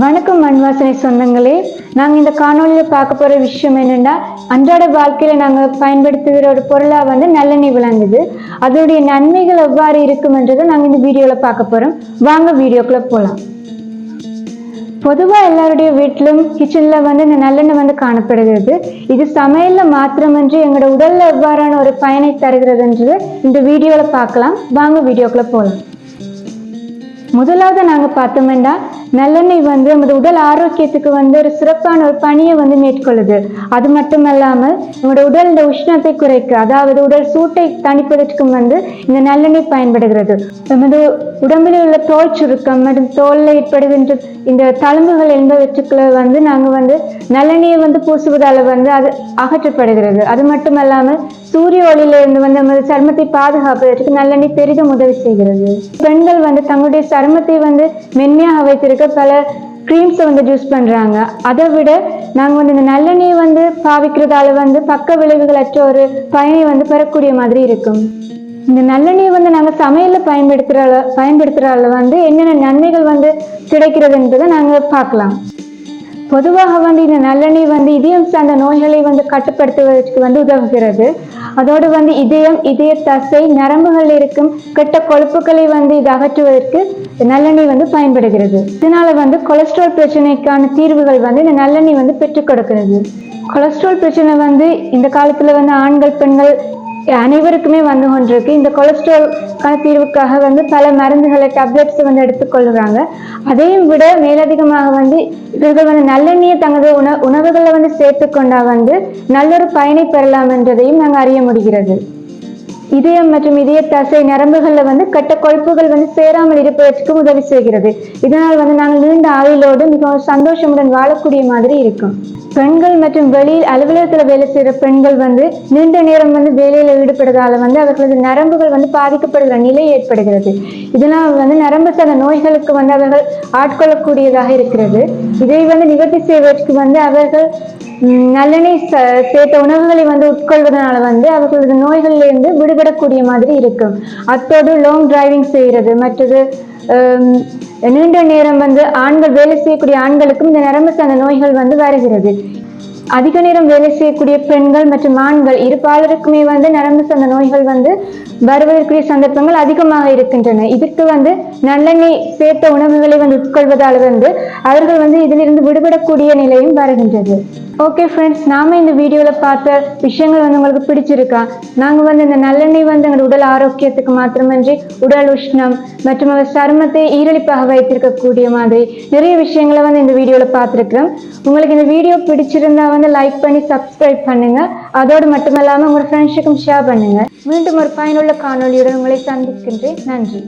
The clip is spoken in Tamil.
வணக்கம் மண்வாசனை சொந்தங்களே. நாங்கள் இந்த காணொலியில் பார்க்க போகிற விஷயம் என்னென்னா அன்றாட வாழ்க்கையில் நாங்கள் பயன்படுத்துகிற ஒரு பொருளாக வந்து நல்லெண்ணெய் விளங்குது அதோடைய நன்மைகள் எவ்வாறு இருக்குமென்றதை நாங்கள் இந்த வீடியோவில் பார்க்க போகிறோம் வாங்க வீடியோக்குள்ளே போகலாம் பொதுவாக எல்லாருடைய வீட்டிலும் கிச்சனில் வந்து இந்த நல்லெண்ணெய் வந்து காணப்படுகிறது. இது சமையலில் மாத்திரமன்றி எங்களோட உடலில் எவ்வாறான ஒரு பயனை தருகிறதுன்றது இந்த வீடியோவில் பார்க்கலாம். வாங்க வீடியோக்குள்ளே போகலாம் முதலாவது நாங்கள் பார்த்தோம்னா நல்லெண்ணெய் வந்து நமது உடல் ஆரோக்கியத்துக்கு வந்து ஒரு சிறப்பான ஒரு பணியை வந்து மேற்கொள்ளுது. அது மட்டும் இல்லாமல் நம்மளோட உடல் இந்த உஷ்ணத்தை குறைக்க அதாவது உடல் சூட்டை தணிப்பதற்கும் வந்து இந்த நல்லெண்ணெய் பயன்படுகிறது. நமது உடம்பில் உள்ள தோல் சுருக்கம் மற்றும் தோலில் ஏற்படுகின்ற இந்த தழும்புகள் என்பவற்றுக்குள்ள வந்து நாங்கள் வந்து நல்லெண்ணெயை வந்து பூசுவதால் வந்து அது அகற்றப்படுகிறது. அது மட்டும் இல்லாமல் சூரிய ஒளியிலிருந்து வந்து நமது சருமத்தை பாதுகாப்பதற்கு நல்லெண்ணெய் பெரிதும் உதவி செய்கிறது. பெண்கள் வந்து தங்களுடைய சருமத்தை வந்து மென்மையாக வைத்திருக்க வந்துட்டு பல க்ரீம்ஸை வந்து யூஸ் பண்ணுறாங்க அதை விட நாங்கள் வந்து இந்த நல்லெண்ணெயை வந்து பாவிக்கிறதால வந்து பக்க விளைவுகள் அற்ற ஒரு பயனை வந்து பெறக்கூடிய மாதிரி இருக்கும். இந்த நல்லெண்ணெயை வந்து நாங்கள் சமையலில் பயன்படுத்துகிற பயன்படுத்துகிறால வந்து என்னென்ன நன்மைகள் வந்து கிடைக்கிறது என்பதை நாங்கள் பார்க்கலாம். பொதுவாக வந்து இந்த நல்லெண்ணெய் வந்து இதயம் சார்ந்த நோய்களை வந்து கட்டுப்படுத்துவதற்கு வந்து உதவுகிறது. அதோடு வந்து இதயம் இதய தசை நரம்புகள் இருக்கும் கெட்ட கொழுப்புகளை வந்து இது அகற்றுவதற்கு நல்லெண்ணெய் வந்து பயன்படுகிறது. இதனால வந்து கொலஸ்ட்ரால் பிரச்சனைக்கான தீர்வுகள் வந்து இந்த நல்லெண்ணெய் வந்து பெற்றுக் கொடுக்கிறது. கொலஸ்ட்ரால் பிரச்சனை வந்து இந்த காலத்துல வந்து ஆண்கள் பெண்கள் அனைவருக்குமே வந்து கொண்டிருக்கு. இந்த கொலஸ்ட்ரால் தீர்வுக்காக வந்து பல மருந்துகளை டேப்லெட்ஸ் வந்து எடுத்துக்கொள்கிறாங்க. அதையும் விட மேலதிகமாக வந்து இவர்கள் வந்து நல்லெண்ணெயை தங்களது உண உணவுகளை வந்து சேர்த்துக்கொண்டா வந்து நல்லொரு பயனை பெறலாம் என்றதையும் நாங்கள் அறிய முடிகிறது. இதயம் மற்றும் இதய தசை நரம்புகளில் வந்து கட்ட கொழுப்புகள் வந்து சேராமல் இருப்பதற்கு உதவி செய்கிறது. இதனால் வந்து நாங்கள் நீண்ட ஆயுளோடு மிகவும் சந்தோஷமுடன் வாழக்கூடிய மாதிரி இருக்கும். பெண்கள் மற்றும் வெளியில் அலுவலகத்தில் வேலை செய்கிற பெண்கள் வந்து நீண்ட நேரம் வந்து வேலையில் ஈடுபடுறதால வந்து அவர்களது நரம்புகள் வந்து பாதிக்கப்படுகிற நிலை ஏற்படுகிறது. இதனால் வந்து நரம்பு சார்ந்த நோய்களுக்கு வந்து அவர்கள் ஆட்கொள்ளக்கூடியதாக இருக்கிறது. இதை வந்து நிவர்த்தி செய்வதற்கு வந்து அவர்கள் நல்லெண்ணெய் ச- சேர்த்த உணவுகளை வந்து உட்கொள்வதனால வந்து அவர்களது நோய்களிலிருந்து விடுபடக்கூடிய மாதிரி இருக்கும். அத்தோடு லாங் டிரைவிங் செய்கிறது. மற்றது நீண்ட நேரம் வந்து ஆண்கள் வேலை செய்யக்கூடிய ஆண்களுக்கும் இந்த நரம்பு சார்ந்த நோய்கள் வந்து வருகிறது. அதிக நேரம் வேலை செய்யக்கூடிய பெண்கள் மற்றும் ஆண்கள் இரு பாலருக்குமே வந்து நரம்பு சார்ந்த நோய்கள் வந்து வருவதற்குரிய சந்தர்ப்பங்கள் அதிகமாக இருக்கின்றன. இதற்கு வந்து நல்லெண்ணெய் சேர்த்த உணவுகளை வந்து உட்கொள்வதால் வந்து அவர்கள் வந்து இதிலிருந்து விடுபடக்கூடிய நிலையும் வருகின்றது. ஓகே ஃப்ரெண்ட்ஸ் நாம இந்த வீடியோவில் பார்த்த விஷயங்கள் வந்து உங்களுக்கு பிடிச்சிருக்கா? நாங்கள் வந்து இந்த நல்லெண்ணெய் வந்து எங்கள் உடல் ஆரோக்கியத்துக்கு மாத்திரமன்றி உடல் உஷ்ணம் மற்றும் அவர் சருமத்தை ஈரழிப்பாக வைத்திருக்கக்கூடிய மாதிரி நிறைய விஷயங்களை வந்து இந்த வீடியோவில் பார்த்துருக்குறோம். உங்களுக்கு இந்த வீடியோ பிடிச்சிருந்தா வந்து லைக் பண்ணி சப்ஸ்கிரைப் பண்ணுங்க. அதோடு மட்டுமல்லாமல் உங்களோட ஃப்ரெண்ட்ஸுக்கும் ஷேர் பண்ணுங்க. மீண்டும் ஒரு பயனுள்ள காணொலியுடன் உங்களை சந்திக்கின்றேன். நன்றி.